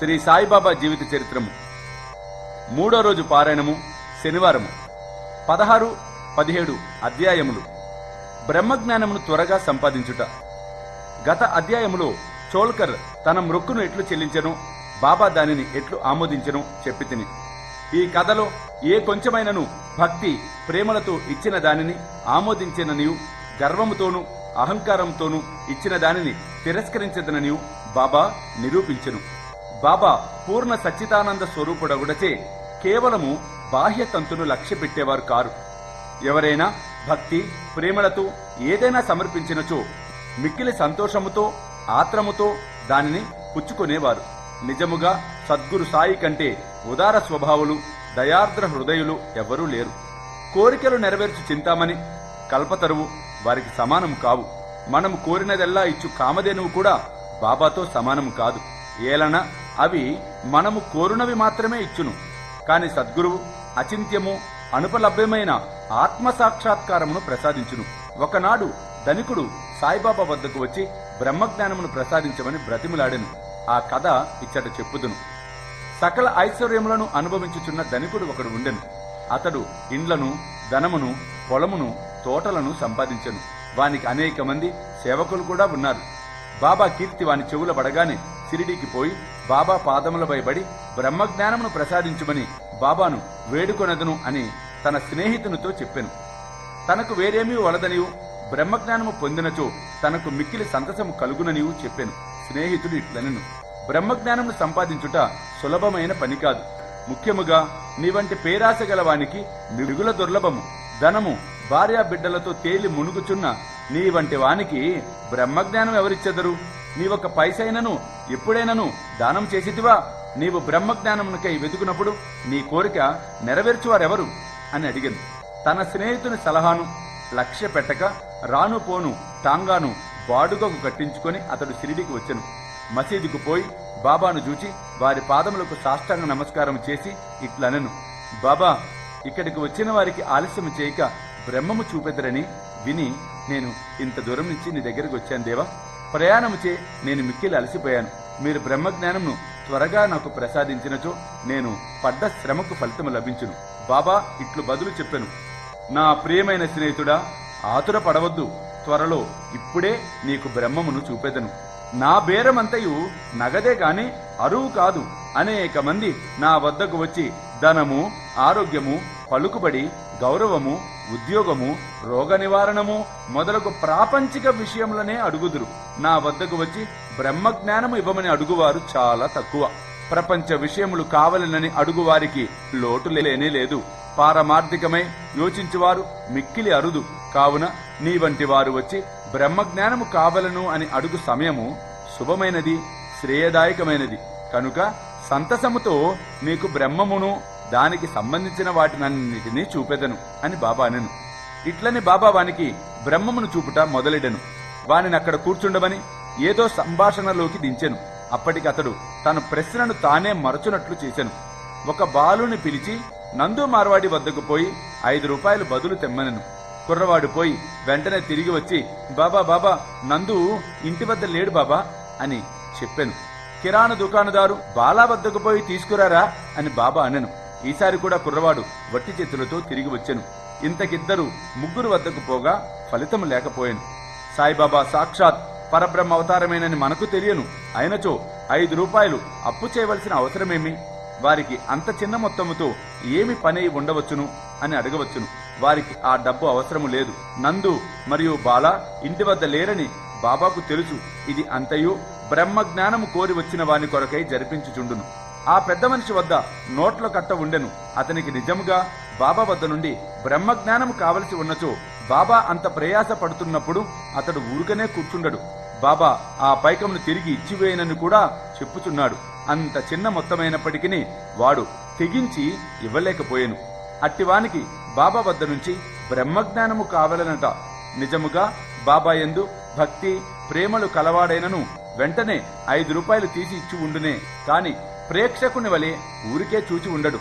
శ్రీ సాయిబాబా జీవిత చరిత్రము. మూడో రోజు పారాయణము శనివారము. పదహారు పదిహేడు అధ్యాయములు. బ్రహ్మజ్ఞానమును త్వరగా సంపాదించుట. గత అధ్యాయములో చోల్కర్ తన మృక్కును ఎట్లు చెల్లించను బాబా దానిని ఎట్లు ఆమోదించను చెప్పి తిని. ఈ కథలో ఏ కొంచెమైనను భక్తి ప్రేమలతో ఇచ్చిన దానిని ఆమోదించిననియు గర్వముతోనూ అహంకారంతోనూ ఇచ్చిన దానిని తిరస్కరించదననియు బాబా నిరూపించెను. బాబా పూర్ణ సచ్చిదానంద స్వరూపుడగుడచే కేవలము బాహ్య తంతును లక్ష్య పెట్టేవారు కారు. ఎవరైనా భక్తి ప్రేమలతో ఏదైనా సమర్పించినచో మిక్కిలి సంతోషముతో ఆత్రముతో దానిని పుచ్చుకునేవారు. నిజముగా సద్గురు సాయి కంటే ఉదార స్వభావులు దయార్ద్ర హృదయులు ఎవ్వరూ లేరు. కోరికలు నెరవేర్చు చింతామణి కల్పతరువు వారికి సమానం కావు. మనము కోరినదెల్లా ఇచ్చు కామధేనువు కూడా బాబాతో సమానం కాదు. ఏలన అవి మనము కోరునవి మాత్రమే ఇచ్చును. కాని సద్గురువు అచింత్యము అనుపలభ్యమైన ఆత్మ సాక్షాత్కారమును ప్రసాదించును. ఒకనాడు ధనికుడు సాయిబాబా వద్దకు వచ్చి బ్రహ్మజ్ఞానమును ప్రసాదించమని బ్రతిమిలాడెను. ఆ కథ ఇచ్చట చెప్పుదును. సకల ఐశ్వర్యములను అనుభవించుచున్న ధనికుడు ఒకడు ఉండెను. అతడు ఇండ్లను ధనమును పొలమును తోటలను సంపాదించెను. వానికి అనేక మంది సేవకులు కూడా ఉన్నారు. బాబా కీర్తి వాని చెవుల పడగానే సిరిడీకి పోయి బాబా పాదములపై బడి బ్రహ్మజ్ఞానమును ప్రసాదించుమని బాబాను వేడుకొనదును అని తన స్నేహితునితో చెప్పెను. తనకు వేరేమీ వలదనియు బ్రహ్మజ్ఞానము పొందినచో తనకు మిక్కిలి సంతసము కలుగుననియు చెప్పెను. స్నేహితుడు ఇట్లనెను. బ్రహ్మజ్ఞానమును సంపాదించుట సులభమైన పని కాదు. ముఖ్యముగా నీ వంటి పేరాశ గలవానికి మిగుల దుర్లభము. ధనము భార్యా బిడ్డలతో తేలి మునుగుచున్న నీ వంటి వానికి బ్రహ్మజ్ఞానం ఎవరిచ్చెదరు? నీవొక పైసైనను ఎప్పుడైనను దానం చేసితివా? నీవు బ్రహ్మజ్ఞానమునకై వెతుకునప్పుడు నీ కోరిక నెరవేర్చువారెవరు? అని అడిగాను తన స్నేహితుని సలహాను లక్ష్య పెట్టక రాను పోను టాంగాను బాడుగకు కట్టించుకొని అతడు షిరిడికి వచ్చెను. మసీదుకు పోయి బాబాను చూచి వారి పాదములకు సాష్టాంగ నమస్కారం చేసి ఇట్లనెను. బాబా ఇక్కడికి వచ్చిన వారికి ఆలస్యం చేయక బ్రహ్మము చూపెదరని విని నేను ఇంత దూరం నుంచి నీ దగ్గరికి వచ్చాను దేవా. ప్రయాణముచే నేను మిక్కిలి అలసిపోయాను. మీరు బ్రహ్మజ్ఞానంను త్వరగా నాకు ప్రసాదించినచో నేను పడ్డ శ్రమకు ఫలితము లభించును. బాబా ఇట్లు బదులు చెప్పెను. నా ప్రియమైన స్నేహితుడా ఆతుర పడవద్దు త్వరలో ఇప్పుడే నీకు బ్రహ్మమును చూపెదను. నా బేరమంతయు నగదే గాని అరువు కాదు. అనేక మంది నా వద్దకు వచ్చి ధనము ఆరోగ్యము పలుకుబడి గౌరవము ఉద్యోగము రోగ నివారణము మొదలగు ప్రాపంచిక విషయములనే అడుగుదురు. నా వద్దకు వచ్చి బ్రహ్మ జ్ఞానము ఇవ్వమని అడుగువారు చాలా తక్కువ. ప్రపంచ విషయములు కావలనని అడుగువారికి లోటు లేనే లేదు. పారమార్థికమై యోచించువారు మిక్కిలి అరుదు. కావున నీ వంటి వారు వచ్చి బ్రహ్మజ్ఞానము కావలను అని అడుగు సమయము శుభమైనది శ్రేయదాయకమైనది. కనుక సంతసముతో నీకు బ్రహ్మమును దానికి సంబంధించిన వాటినన్నిటినీ చూపెదను అని బాబా అనెను. ఇట్లని బాబా వానికి బ్రహ్మమును చూపుట మొదలెడెను. వానిని అక్కడ కూర్చుండమని ఏదో సంభాషణలోకి దించెను. అప్పటికి అతడు తన ప్రశ్నను తానే మరచునట్లు చేశాను ఒక బాలుని పిలిచి నందు మార్వాడి వద్దకు పోయి ఐదు రూపాయలు బదులు తెమ్మనెను. కుర్రవాడు పోయి వెంటనే తిరిగి వచ్చి బాబా బాబా నందు ఇంటి వద్ద లేడు బాబా అని చెప్పాను. కిరాణా దుకాణదారు బాలా వద్దకు పోయి తీసుకురారా అని బాబా అనెను. ఈసారి కూడా కుర్రవాడు వట్టి చేతులతో తిరిగి వచ్చెను. ఇంతకిద్దరు ముగ్గురు వద్దకు పోగా ఫలితం లేకపోయాను. సాయిబాబా సాక్షాత్ పరబ్రహ్మ అవతారమేనని మనకు తెలియను. అయినచో ఐదు రూపాయలు అప్పు చేయవలసిన అవసరమేమి? వారికి అంత చిన్న మొత్తముతో ఏమి పని ఉండవచ్చును అని అడగవచ్చును. వారికి ఆ డబ్బు అవసరము లేదు. నందు మరియు బాల ఇంటి వద్ద లేరని బాబాకు తెలుసు. ఇది అంతయు బ్రహ్మ జ్ఞానము కోరి వచ్చిన వాని కొరకై జరిపించుచుండును. ఆ పెద్ద మనిషి వద్ద నోట్ల కట్ట ఉండెను. అతనికి నిజముగా బాబా వద్ద నుండి బ్రహ్మజ్ఞానం కావలసి ఉన్నచో బాబా అంత ప్రయాస పడుతున్నప్పుడు అతడు ఊరుకనే కూర్చుండడు. బాబా ఆ పైకమును తిరిగి ఇచ్చివేయనని కూడా చెప్పుచున్నాడు. అంత చిన్న మొత్తమైనప్పటికీ వాడు తెగించి ఇవ్వలేకపోయాను. అట్టివానికి బాబా వద్ద నుంచి బ్రహ్మజ్ఞానము కావాలనట. నిజముగా బాబా ఎందు భక్తి ప్రేమలు కలవాడైనను వెంటనే ఐదు రూపాయలు తీసి ఇచ్చి ఉండునే. కాని ప్రేక్షకుని వలె ఊరికే చూచి ఉండడు.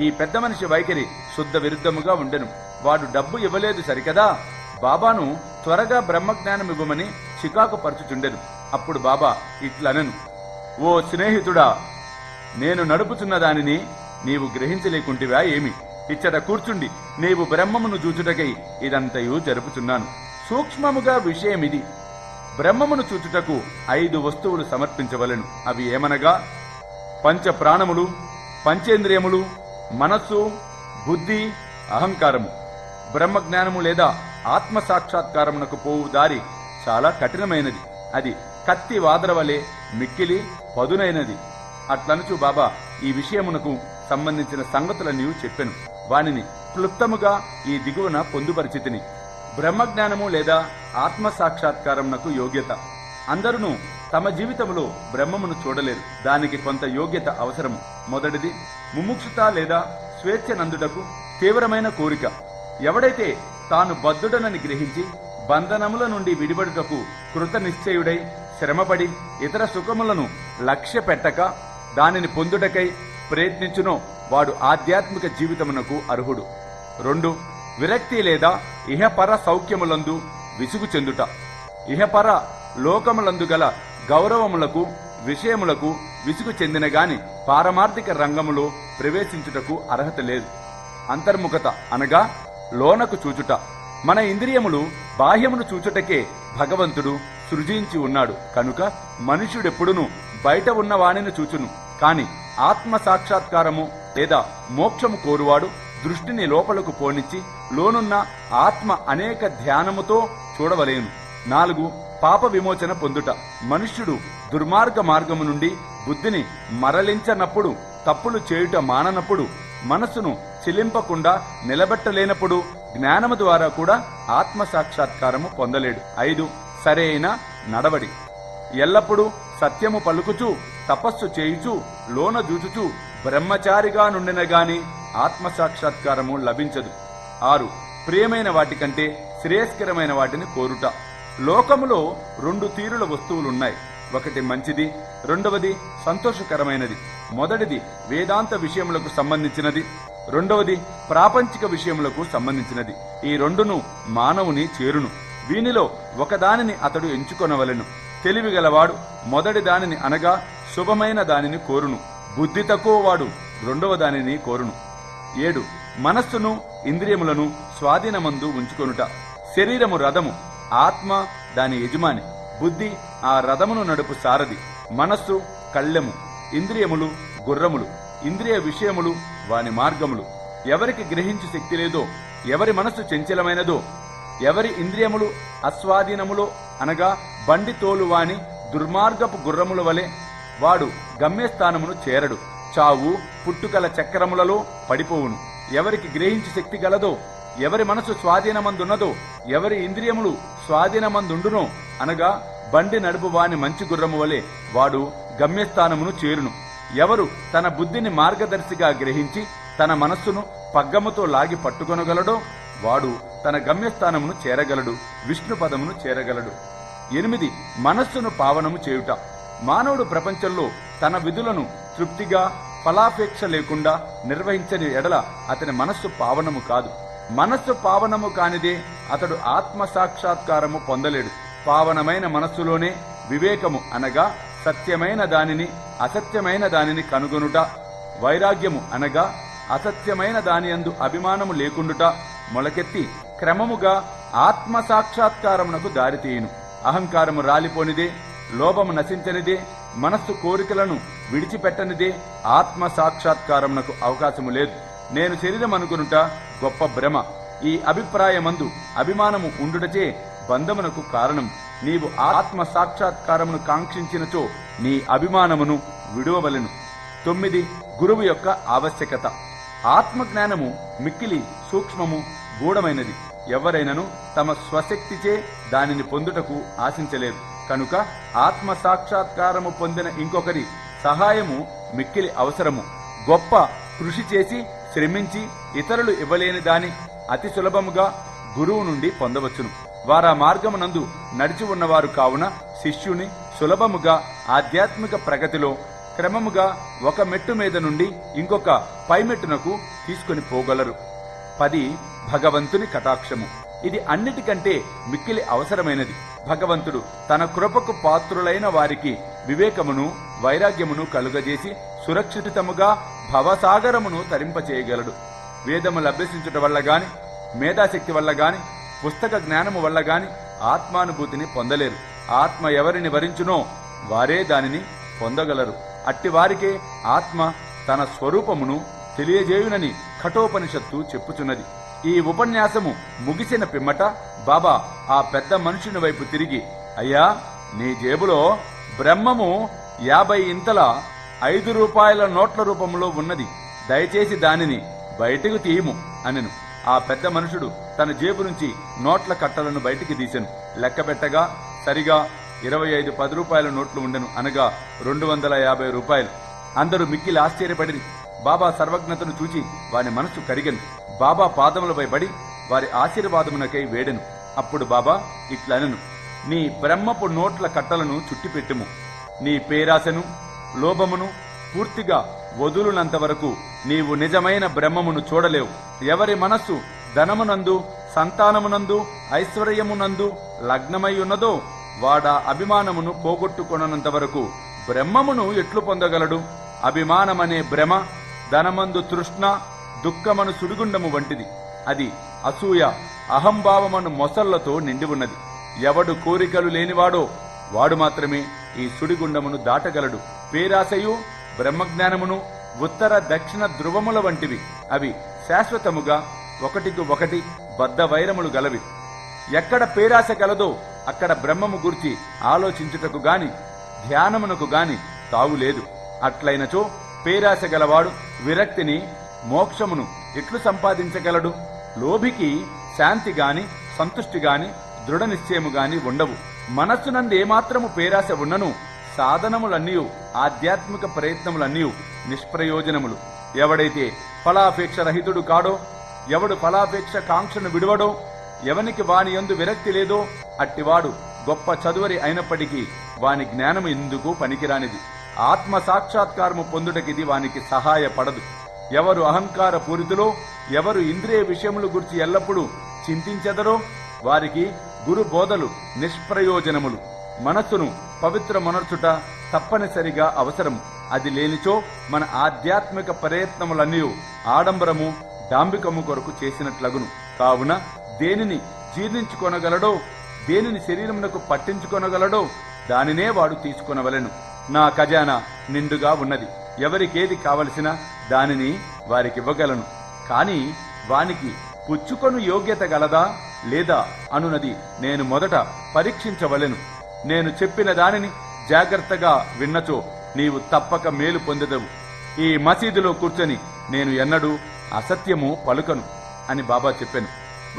ఈ పెద్ద మనిషి వైఖరి శుద్ధ విరుద్ధముగా ఉండెను. వాడు డబ్బు ఇవ్వలేదు సరికదా? బాబాను త్వరగా బ్రహ్మజ్ఞానం ఇవ్వమని చికాకు పరచుచుండెను. అప్పుడు బాబా ఇట్లనెను. ఓ స్నేహితుడా నేను నడుపుచున్న దానిని నీవు గ్రహించలేకుంటివా ఏమి? ఇచ్చట కూర్చుండి నీవు బ్రహ్మమును చూచుటకై ఇదంతయు జరుపుచున్నాను. సూక్ష్మముగా విషయమిది. బ్రహ్మమును చూచుటకు ఐదు వస్తువులు సమర్పించవలెను. అవి ఏమనగా పంచ ప్రాణములు పంచేంద్రియములు మనస్సు బుద్ధి అహంకారము. బ్రహ్మజ్ఞానము లేదా ఆత్మ సాక్షాత్కారమునకు పోవు దారి చాలా కఠినమైనది. అది కత్తి వాదరవలే మిక్కిలి పదునైనది. అట్లనుచు బాబా ఈ విషయమునకు సంబంధించిన సంగతులన్నీ చెప్పెను. వానిని క్లుప్తముగా ఈ దిగువన పొందుపరిచితిని. బ్రహ్మజ్ఞానము లేదా ఆత్మ సాక్షాత్కారమునకు యోగ్యత. అందరూ తమ జీవితంలో బ్రహ్మమును చూడలేరు. దానికి కొంత యోగ్యత అవసరము. మొదటిది ముముక్షుత లేదా స్వేచ్ఛ నందుటకు తీవ్రమైన కోరిక. ఎవడైతే తాను బద్ధుడనని గ్రహించి బంధనముల నుండి విడిపడుటకు కృత నిశ్చయుడై శ్రమపడి ఇతర సుఖములను లక్ష్య పెట్టక దానిని పొందుటకై ప్రయత్నించునో వాడు ఆధ్యాత్మిక జీవితమునకు అర్హుడు. రెండు విరక్తి లేదా ఇహపర సౌఖ్యములందు విసుగు చెందుట. ఇహపర లోకములందు గల గౌరవములకు విషయములకు విసుగు చెందిన గాని పారమార్థిక రంగములో ప్రవేశించుటకు అర్హత లేదు. అంతర్ముఖత అనగా లోనకు చూచుట. మన ఇంద్రియములు బాహ్యమును చూచుటకే భగవంతుడు సృజించి ఉన్నాడు. కనుక మనుష్యుడెప్పుడును బయట ఉన్న వాణిని చూచును. కాని ఆత్మ సాక్షాత్కారము లేదా మోక్షము కోరువాడు దృష్టిని లోపలకు పోనిచ్చి లోనున్న ఆత్మ అనేక ధ్యానముతో చూడవలేను. నాలుగు పాప విమోచన పొందుట. మనుష్యుడు దుర్మార్గ మార్గము నుండి బుద్ధిని మరలించనప్పుడు తప్పులు చేయుట మాననప్పుడు మనస్సును చెలింపకుండా నిలబెట్టలేనప్పుడు జ్ఞానము ద్వారా కూడా ఆత్మ సాక్షాత్కారము పొందలేడు. ఐదు సరైన నడవడి. ఎల్లప్పుడూ సత్యము పలుకుచూ తపస్సు చేయుచూ లోన జూచుచూ బ్రహ్మచారిగా నుండిన గాని ఆత్మ సాక్షాత్కారము లభించదు. ఆరు ప్రియమైన వాటికంటే శ్రేయస్కరమైన వాటిని కోరుట. లోకములో రెండు తీరుల వస్తువులున్నాయి. ఒకటి మంచిది రెండవది సంతోషకరమైనది. మొదటిది వేదాంత విషయములకు సంబంధించినది రెండవది ప్రాపంచిక విషయములకు సంబంధించినది. ఈ రెండును మానవుని చేరును. వీనిలో ఒకదానిని అతడు ఎంచుకొనవలెను. తెలివిగలవాడు మొదటి దానిని అనగా శుభమైన దానిని కోరును. బుద్ధి తక్కువ వాడు రెండవ దానిని కోరును. ఏడు. మనస్సును ఇంద్రియములను స్వాధీనమందు ఉంచుకొనుట. శరీరము రథము ఆత్మ దాని యజమాని. బుద్ధి ఆ రథమును నడుపు సారథి. మనస్సు కళ్ళెము. ఇంద్రియములు గుర్రములు. ఇంద్రియ విషయములు వాని మార్గములు. ఎవరికి గ్రహించు శక్తి లేదో ఎవరి మనస్సు చంచలమైనదో ఎవరి ఇంద్రియములు అస్వాధీనములో అనగా బండి తోలు వాని దుర్మార్గపు గుర్రముల వలె వాడు గమ్యస్థానమును చేరడు. చావు పుట్టుకల చక్రములలో పడిపోవును. ఎవరికి గ్రహించు శక్తి గలదో ఎవరి మనసు స్వాధీనమందున్నదో ఎవరి ఇంద్రియములు స్వాధీనమందుండునో అనగా బండి నడుపు వాని మంచి గుర్రము వలె వాడు గమ్యస్థానమును చేరును. ఎవరు తన బుద్ధిని మార్గదర్శిగా గ్రహించి తన మనస్సును పగ్గముతో లాగి పట్టుకొనగలడో వాడు తన గమ్యస్థానమును చేరగలడు విష్ణు పదమును చేరగలడు. ఎనిమిది మనస్సును పావనము చేయుట. మానవుడు ప్రపంచంలో తన విధులను తృప్తిగా ఫలాపేక్ష లేకుండా నిర్వహించని ఎడల అతని మనస్సు పావనము కాదు. మనస్సు పావనము కానిదే అతడు ఆత్మ సాక్షాత్కారము పొందలేడు. పావనమైన మనస్సులోనే వివేకము అనగా సత్యమైన దానిని అసత్యమైన దానిని కనుగొనుట వైరాగ్యము అనగా అసత్యమైన దానియందు అభిమానము లేకుండుట మొలకెత్తి క్రమముగా ఆత్మ సాక్షాత్కారమునకు దారితీయును అహంకారము రాలిపోనిదే లోభము నశించనిదే మనస్సు కోరికలను విడిచిపెట్టనిదే ఆత్మ సాక్షాత్కారమునకు అవకాశము లేదు. నేను శరీరం అనుకునుట గొప్ప భ్రమ. ఈ అభిప్రాయమందు అభిమానము ఉండుటచే బంధమునకు కారణం. నీవు ఆత్మ సాక్షాత్కారమును కాంక్షించినచో నీ అభిమానమును విడువవలెను. తొమ్మిది గురువు యొక్క ఆవశ్యకత. ఆత్మజ్ఞానము మిక్కిలి సూక్ష్మము గూఢమైనది. ఎవరైనను తమ స్వశక్తిచే దానిని పొందుటకు ఆశించలేదు కనుక ఆత్మ సాక్షాత్కారము పొందిన ఇంకొకరి సహాయము మిక్కిలి అవసరము. గొప్ప కృషి చేసి శ్రమించి ఇతరులు ఇవ్వలేని దాని అతి సులభముగా గురువు నుండి పొందవచ్చును. వారా మార్గమునందు నడిచి ఉన్నవారు కావున శిష్యుని సులభముగా ఆధ్యాత్మిక ప్రగతిలో క్రమముగా ఒక మెట్టు మీద నుండి ఇంకొక పైమెట్టునకు తీసుకొని పోగలరు. పది భగవంతుని కటాక్షము. ఇది అన్నిటికంటే మిక్కిలి అవసరమైనది. భగవంతుడు తన కృపకు పాత్రులైన వారికి వివేకమును వైరాగ్యమును కలుగజేసి సురక్షితముగా భవసాగరమును తరింపచేయగలడు. వేదములు అభ్యసించుట వల్ల గాని మేధాశక్తి వల్ల గాని పుస్తక జ్ఞానము వల్ల గాని ఆత్మానుభూతిని పొందలేరు. ఆత్మ ఎవరిని వరించునో వారే దానిని పొందగలరు. అట్టి వారికే ఆత్మ తన స్వరూపమును తెలియజేయునని కఠోపనిషత్తు చెప్పుచున్నది. ఈ ఉపన్యాసము ముగిసిన పిమ్మట బాబా ఆ పెద్ద మనుషుని వైపు తిరిగి అయ్యా నీ జేబులో బ్రహ్మము యాభై ఇంతల ఐదు రూపాయల నోట్ల రూపంలో ఉన్నది. దయచేసి దానిని బయటకు తీయము అనెను. ఆ పెద్ద మనుషుడు తన జేబు నుంచి నోట్ల కట్టలను బయటికి తీశాను లెక్కబెట్టగా సరిగా ఇరవై ఐదు పది రూపాయల నోట్లు ఉండెను అనగా రెండు వందల యాభై రూపాయలు. అందరూ మిక్కిలి ఆశ్చర్యపడి బాబా సర్వజ్ఞతను చూచి వాని మనసు కరిగను. బాబా పాదములపై పడి వారి ఆశీర్వాదమునకై వేడెను. అప్పుడు బాబా ఇట్లనెను. నీ బ్రహ్మపు నోట్ల కట్టలను చుట్టిపెట్టుము. నీ పేరాశను లోభమును పూర్తిగా వదులునంత వరకు నీవు నిజమైన బ్రహ్మమును చూడలేవు. ఎవరి మనస్సు ధనమునందు సంతానమునందు ఐశ్వర్యమునందు లగ్నమై ఉన్నదో వాడా అభిమానమును పోగొట్టుకొనంత వరకు బ్రహ్మమును ఎట్లు పొందగలడు? అభిమానమనే భ్రమ ధనమందు తృష్ణ దుఃఖమను సుడిగుండము వంటిది. అది అసూయ అహంభావమను మొసళ్ళతో నిండి ఉన్నది. ఎవడు కోరికలు లేనివాడో వాడు మాత్రమే ఈ సుడిగుండమును దాటగలడు. పేరాశయు బ్రహ్మజ్ఞానమును ఉత్తర దక్షిణ ధ్రువముల వంటివి. అవి శాశ్వతముగా ఒకటికి ఒకటి బద్ద వైరములు గలవి. ఎక్కడ పేరాశ కలదో అక్కడ బ్రహ్మము గురించి ఆలోచించుటకు గాని ధ్యానమునకు గాని తావులేదు. అట్లైనచో పేరాశ గలవాడు విరక్తిని మోక్షమును ఎట్లు సంపాదించగలడు? లోభికి శాంతి గాని సంతుష్టి గాని దృఢ నిశ్చయము గాని ఉండవు. మనస్సునందు ఏమాత్రము పేరాశ ఉన్నను సాధనములన్నీ ఆధ్యాత్మిక ప్రయత్నములన్నీ నిష్ప్రయోజనములు. ఎవడైతే ఫలాపేక్ష రహితుడు కాడో ఎవడు ఫలాపేక్ష కాంక్షను విడువడో ఎవనికి వాని యందు విరక్తి లేదో అట్టివాడు గొప్ప చదువరి అయినప్పటికీ వాని జ్ఞానము ఎందుకు పనికిరానిది. ఆత్మ సాక్షాత్కారము పొందుటకిది వానికి సహాయపడదు. ఎవరు అహంకార పూరితులో ఎవరు ఇంద్రియ విషయముల గురించి ఎల్లప్పుడూ చింతించెదరో వారికి గురు బోధలు నిష్ప్రయోజనములు. మనస్సును పవిత్ర మనర్చుట తప్పనిసరిగా అవసరం. అది లేనిచో మన ఆధ్యాత్మిక ప్రయత్నములన్నీ ఆడంబరము డాంబికము కొరకు చేసినట్లగును. కావున దేనిని జీర్ణించుకొనగలడో దేనిని శరీరమునకు పట్టించుకొనగలడో దానినే వాడు తీసుకొనవలెను. నా ఖజానా నిండుగా ఉన్నది. ఎవరికేది కావలసిన దానిని వారికివ్వగలను. కాని వానికి పుచ్చుకొను యోగ్యత గలదా లేదా అనునది నేను మొదట పరీక్షించవలెను. నేను చెప్పిన దానిని జాగ్రత్తగా విన్నచో నీవు తప్పక మేలు పొందదవు. ఈ మసీదులో కూర్చొని నేను ఎన్నడూ అసత్యము పలుకను అని బాబా చెప్పాను.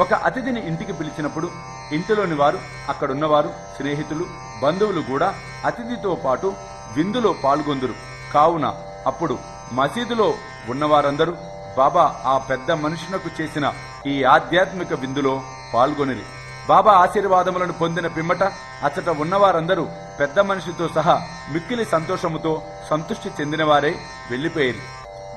ఒక అతిథిని ఇంటికి పిలిచినప్పుడు ఇంటిలోని వారు అక్కడున్నవారు స్నేహితులు బంధువులు కూడా అతిథితో పాటు విందులో పాల్గొందురు. కావున అప్పుడు మసీదులో ఉన్నవారందరూ బాబా ఆ పెద్ద మనుషునకు చేసిన ఈ ఆధ్యాత్మిక విందులో పాల్గొనిరి. బాబా ఆశీర్వాదములను పొందిన పిమ్మట అచ్చట ఉన్నవారందరూ పెద్ద మనిషితో సహా మిక్కిలి సంతోషముతో సంతృష్టి చెందినవారే వెళ్ళిపోయేది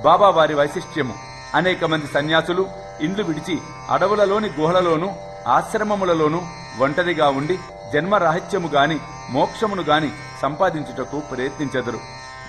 బాబా వారి వైశిష్ట్యము అనేక మంది సన్యాసులు ఇండ్లు విడిచి అడవులలోని గుహలలోను ఆశ్రమములలోనూ ఒంటరిగా ఉండి జన్మరాహిత్యము గాని మోక్షమును గాని సంపాదించుటకు ప్రయత్నించెదరు.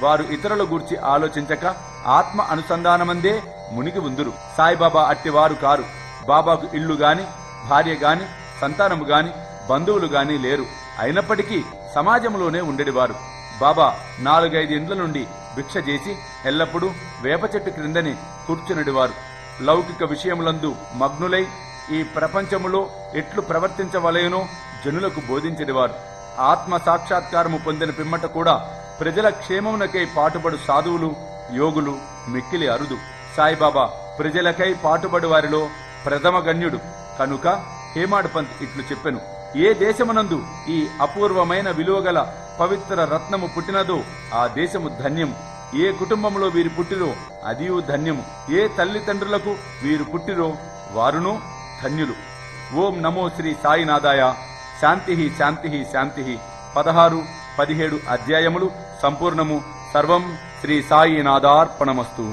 వారు ఇతరుల గూర్చి ఆలోచించక ఆత్మ అనుసంధానమందే మునిగి ఉందురు. సాయిబాబా అట్టివారు కారు. బాబాకు ఇల్లు గాని భార్య గాని సంతానము గాని బంధువులు గాని లేరు. అయినప్పటికీ సమాజంలోనే ఉండేవారు. బాబా నాలుగైదు ఇండ్ల నుండి భిక్ష చేసి ఎల్లప్పుడూ వేప చెట్టు క్రిందని కూర్చునిడివారు. లౌకిక విషయములందు మగ్నులై ఈ ప్రపంచములో ఎట్లు ప్రవర్తించవలయనో జనులకు బోధించేవారు ఆత్మ సాక్షాత్కారము పొందిన పిమ్మట కూడా ప్రజల క్షేమమునకై పాటుపడు సాధువులు యోగులు మిక్కిలి అరుదు. సాయిబాబా ప్రజలకై పాటుపడు వారిలో ప్రథమ గణ్యుడు. కనుక హేమాడ్ పంత్ ఇట్లు చెప్పెను. ఏ దేశమునందు ఈ అపూర్వమైన విలువగల పవిత్ర రత్నము పుట్టినదో ఆ దేశము ధన్యము. ఏ కుటుంబంలో వీరు పుట్టిరో అదియు ధన్యము. ఏ తల్లిదండ్రులకు వీరు పుట్టిరో వారును ధన్యులు. ఓం నమో శ్రీ సాయినాథాయ. శాంతి శాంతి శాంతి. పదహారు పదిహేడు అధ్యాయములు సంపూర్ణము సర్వం శ్రీ సాయినాథార్పణమస్తు